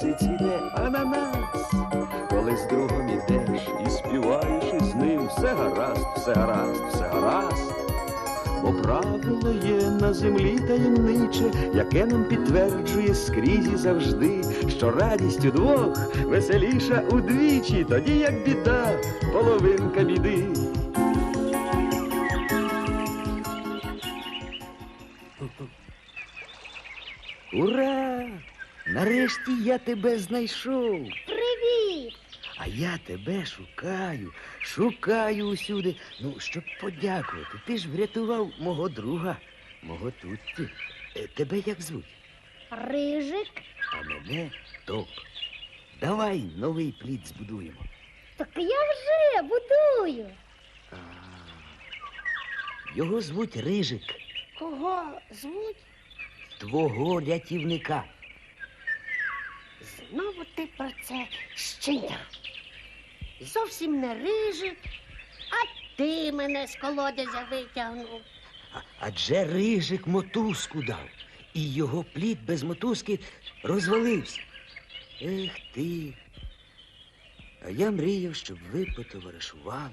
класи цвіте ананас. Коли з другом ідеш і співаєш із ним, все гаразд, все гаразд, все гаразд. Бо правило є на землі таємниче, яке нам підтверджує скрізь і завжди, що радість удвох веселіша удвічі, тоді як біда, половинка біди. Ура! Нарешті я тебе знайшов. Привіт! А я тебе шукаю, шукаю усюди. Ну, щоб подякувати. Ти ж врятував мого друга, мого Тутті. Е, Тебе як звуть? Рижик. А мене топ. Давай новий плід збудуємо. Так я вже будую. А, Його звуть Рижик, Кого звуть? твого рятівника. Знову ти про це щиня. Зовсім не рижик, а ти мене з колодязя витягнув. А- Адже Рижик мотузку дав, і його плід без мотузки розвалився. Ех ти. А я мріяв, щоб ви потоваришували.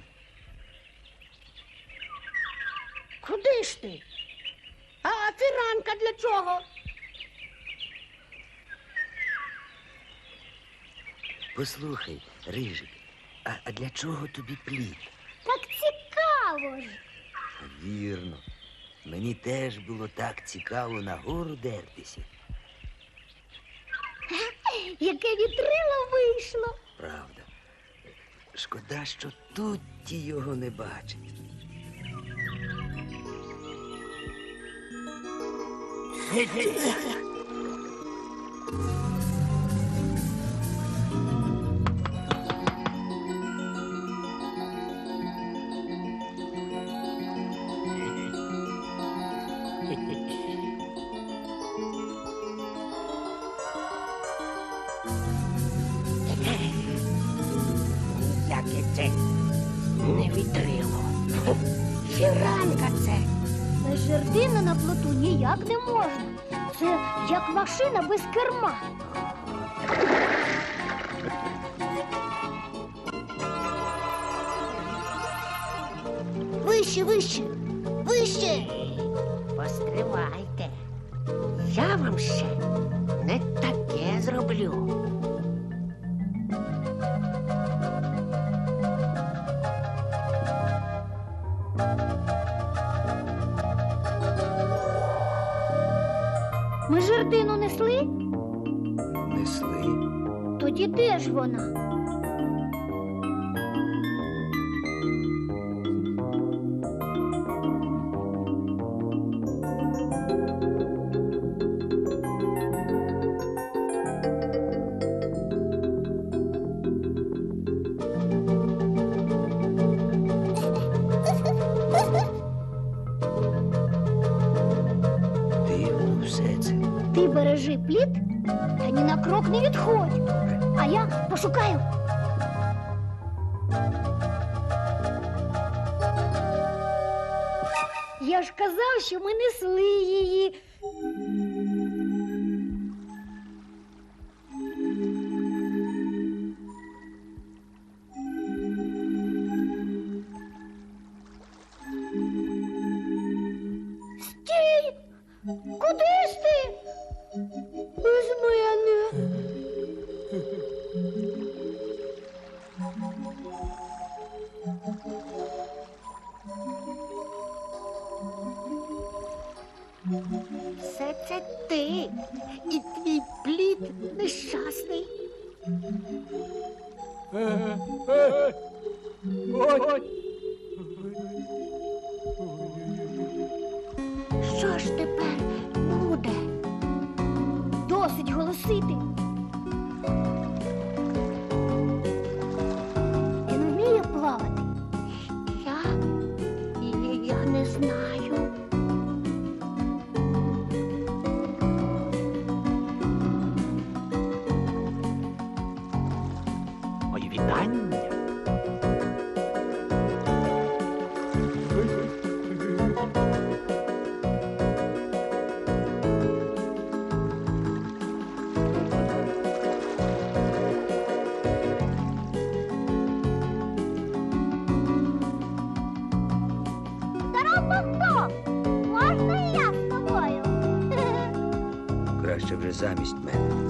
Куди ж ти? А фіранка для чого? Послухай, Рижик, а, а для чого тобі плід? Так цікаво ж. Вірно. Мені теж було так цікаво на гору дертися. Яке вітрило вийшло. Правда. Шкода, що тут ті його не бачать. Яке це не вітрило. Фіранка це. Без жердини на плоту ніяк не можна. Це як машина без керма. Вище, вище, вище. Постривайте. Я вам ще не таке зроблю. Ми жердину несли? Несли. Тоді де ж вона? Плід та ні на крок не відходь. А я пошукаю. Я ж казав, що ми несли її. Все це ти і твій плід нещасний. Що ж тепер буде? Досить голосити. питання. Я з тобою? Краще вже замість мене.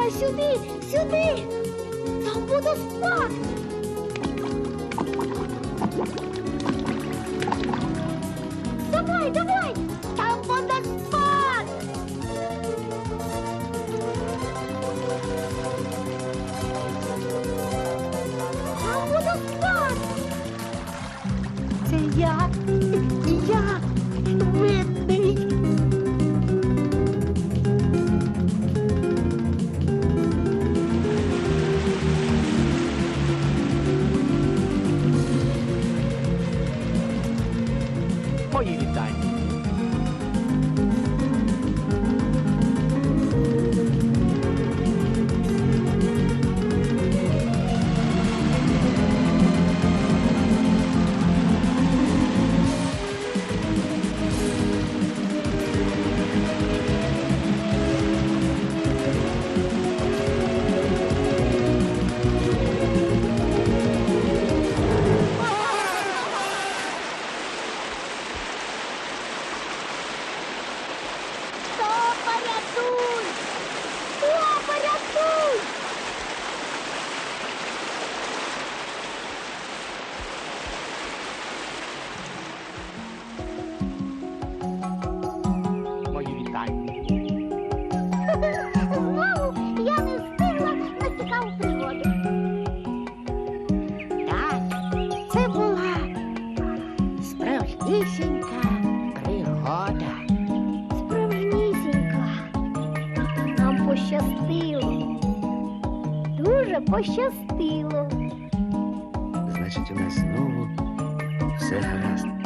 Давай сюди, сюди. Там буду спати. Давай, давай, там буде спати. Там буду спати. Це я, я справжнісінька пригода. Справжнісінька. Нам пощастило. Дуже пощастило. Значить, у нас знову все гаразд.